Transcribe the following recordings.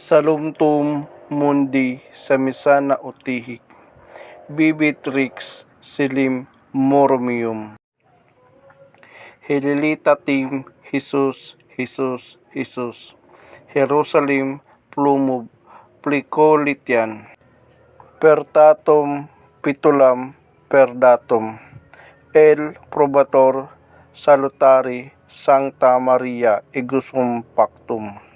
Salumtum mundi sa misana utihik. Bibit rix silim moromium. Helilitatim Jesus, Jesus, Jesus. Jerusalem plumub plicolitian. Pertatum pitulam perdatum. El probator salutari Sancta Maria Egusum Pactum.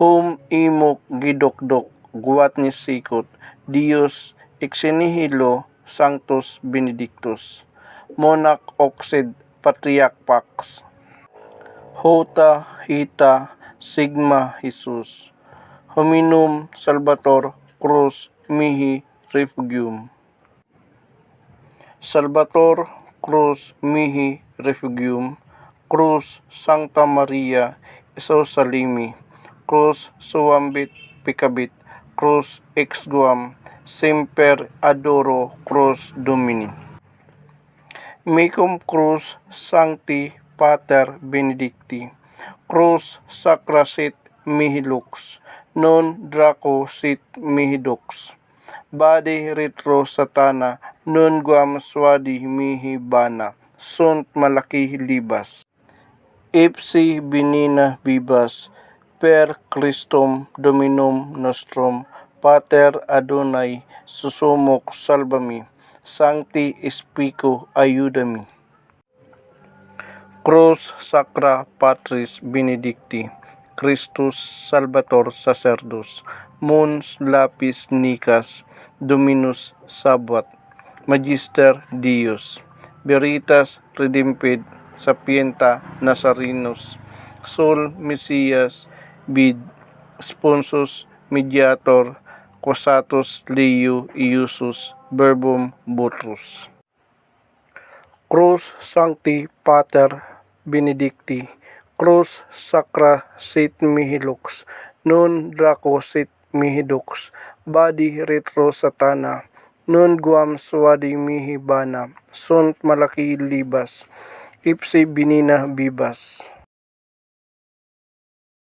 Hum imuk gidokdok guat ni sikot Dios exenihilo Sanctus Benedictus. Monac oxid Patriarch Pax. Hota Hita Sigma Jesus. Hominum Salvator Cruz Mihi Refugium. Salvator Cruz Mihi Refugium. Cruz Sancta Maria Isosalimi. Cruz Suambit Picabit. Cruz Exguam. Semper Adoro Cruz Domini. Mecum Cruz Sancti Pater Benedicti. Cruz Sacra sit mihi lux. Non Draco sit mihi dux. Bade retro satana. Non guam swadi mihi bana. Sunt malaki libas. Ipsi binina bibas. Per Christum Dominum nostrum. Pater Adonai susumok salvami. Sancti Spico ayudami. Cruz Sacra Patris Benedicti. Christus Salvator Sacerdus. Mons Lapis Nicas. Dominus Sabat. Magister Dios. Veritas Redempid Sapienta Nazarinus. Sol Messias Bid. Sponsus Mediator. Quasatus Leo Iusus Verbum Butrus. Cruz Sancti Pater Benedicti. Cruz Sacra sit mihi lux. Non Draco sit mihi dux. Badi retro satana. Non guam swadi mihi bana. Sunt malaki libas. Ipsi binina bibas.